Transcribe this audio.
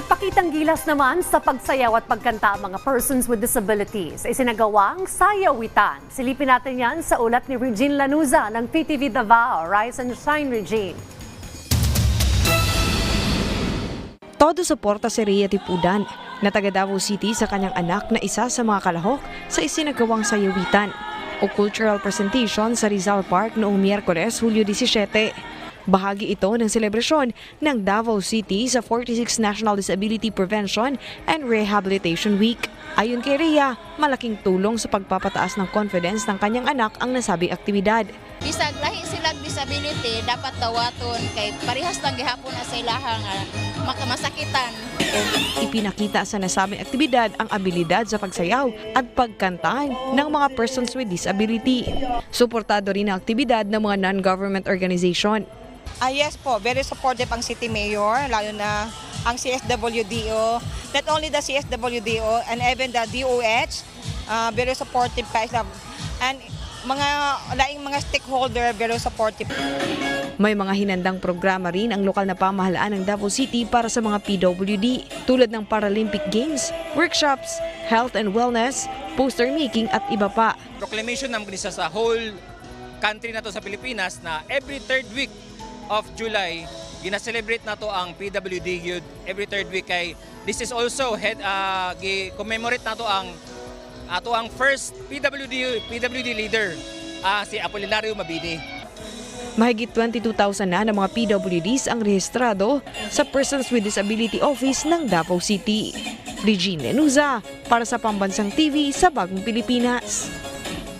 Nagpakitang gilas naman sa pagsayaw at pagkanta ang mga persons with disabilities. Isinagawang sayawitan. Silipin natin yan sa ulat ni Regine Lanuza ng PTV Davao. Rise and shine, Regine. Todo suporta si Rhea Tipudan na taga Davao City sa kanyang anak na isa sa mga kalahok sa isinagawang sayawitan o cultural presentation sa Rizal Park noong Miyerkules, Hulyo 17. Bahagi ito ng selebrasyon ng Davao City sa 46 National Disability Prevention and Rehabilitation Week. Ayon kay Rhea, malaking tulong sa pagpapataas ng confidence ng kanyang anak ang nasabing aktibidad. bisag lahi silang disability dapat dawaton kay parehas lang gihapon na sa ilaha nga makamasakitan Ipinakita sa nasabing aktibidad ang abilidad sa pagsayaw at pagkanta ng mga persons with disability. Suportado rin ang aktibidad ng mga non-government organization. Ah, yes po, very supportive ang City Mayor, lalo na ang CSWDO. Not only the CSWDO and even the DOH, ah, very supportive pa sila. And mga laing mga stakeholder, very supportive. May mga hinandang programa rin ang lokal na pamahalaan ng Davao City para sa mga PWD tulad ng Paralympic Games, workshops, health and wellness, poster making at iba pa. proclamation naman isa sa whole country na to sa Pilipinas na every third week of July gina-celebrate na to ang PWD Youth every third week kay this is also head uh, commemorate na to ang ato ang first PWD PWD leader ah, si Apolinario Mabini. Mahigit 22,000 na ng mga PWDs ang rehistrado sa Persons with Disability Office ng Davao City. Regine Lenuza para sa Pambansang TV sa Bagong Pilipinas.